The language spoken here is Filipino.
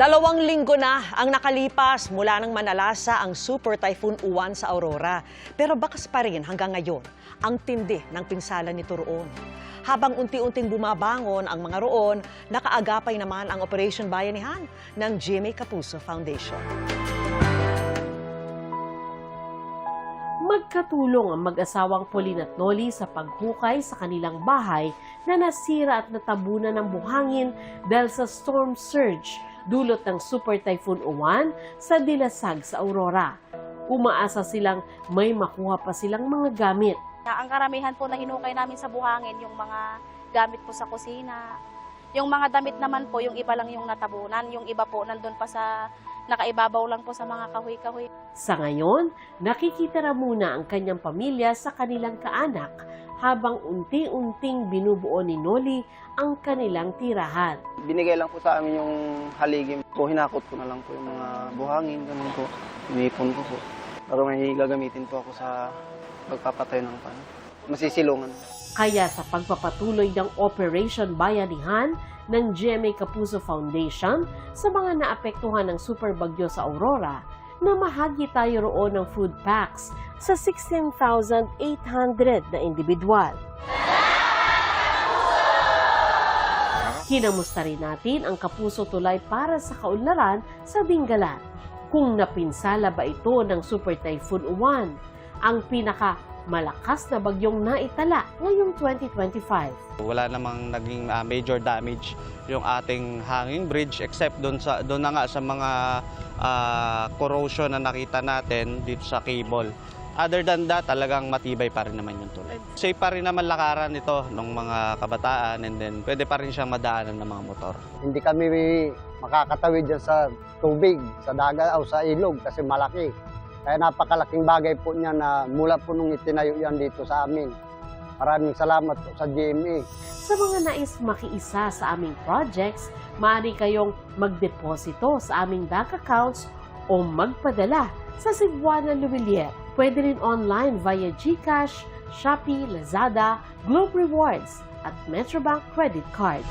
Dalawang linggo na ang nakalipas mula nang manalasa ang Super Typhoon Uwan sa Aurora. Pero bakas pa rin hanggang ngayon ang tindi ng pinsala nito roon. Habang unti-unting bumabangon ang mga roon, nakaagapay naman ang Operation Bayanihan ng Jimmy Capuso Foundation. Magkatulong ang mag-asawang Pauline at Noli sa paghukay sa kanilang bahay na nasira at natabunan ng buhangin dahil sa storm surge dulot ng Super Typhoon Uwan sa Dilasag sa Aurora. Umaasa silang may makuha pa silang mga gamit. Ang karamihan po na hinukay namin sa buhangin, yung mga gamit po sa kusina. Yung mga damit naman po, yung iba lang yung natabunan. Yung iba po, nandun pa sa, nakaibabaw lang po sa mga kahoy-kahoy. Sa ngayon, nakikitira muna ang kanyang pamilya sa kanilang kaanak habang unti-unting binubuo ni Noli ang kanilang tirahan. Binigay lang po sa amin yung haligim po. Hinakot ko na lang po yung mga buhangin, ganun po. Inipon ko po. Pero may gagamitin po ako sa pagpapatay ng pan. Masisilungan. Kaya sa pagpapatuloy ng Operation Bayanihan ng GMA Kapuso Foundation sa mga naapektuhan ng super bagyo sa Aurora, namahagi tayo roon ng food packs sa 16,800 na individual. Kinamusta rin natin ang Kapuso Tulay para sa kaunlaran sa Dingalan. Kung napinsala ba ito ng Super Typhoon Uwan, ang pinaka malakas na bagyong naitala ngayong 2025. Wala namang naging ah, major damage yung ating hanging bridge except doon sa doon na nga sa mga ah, corrosion na nakita natin dito sa cable. Other than that, talagang matibay pa rin naman yung tulay. Safe pa rin naman lakaran ito ng mga kabataan and then pwede pa rin siyang madaanan ng mga motor. hindi kami makakatawid dyan sa tubig, sa dagat o sa ilog kasi malaki. Kaya napakalaking bagay po niya na mula po nung itinayo yan dito sa amin. Maraming salamat po sa GMA. Sa mga nais makiisa sa aming projects, maaari kayong magdeposito sa aming bank accounts o magpadala sa Cebuana Lumilier. Pwede rin online via GCash, Shopee, Lazada, Globe Rewards at Metrobank Credit Card.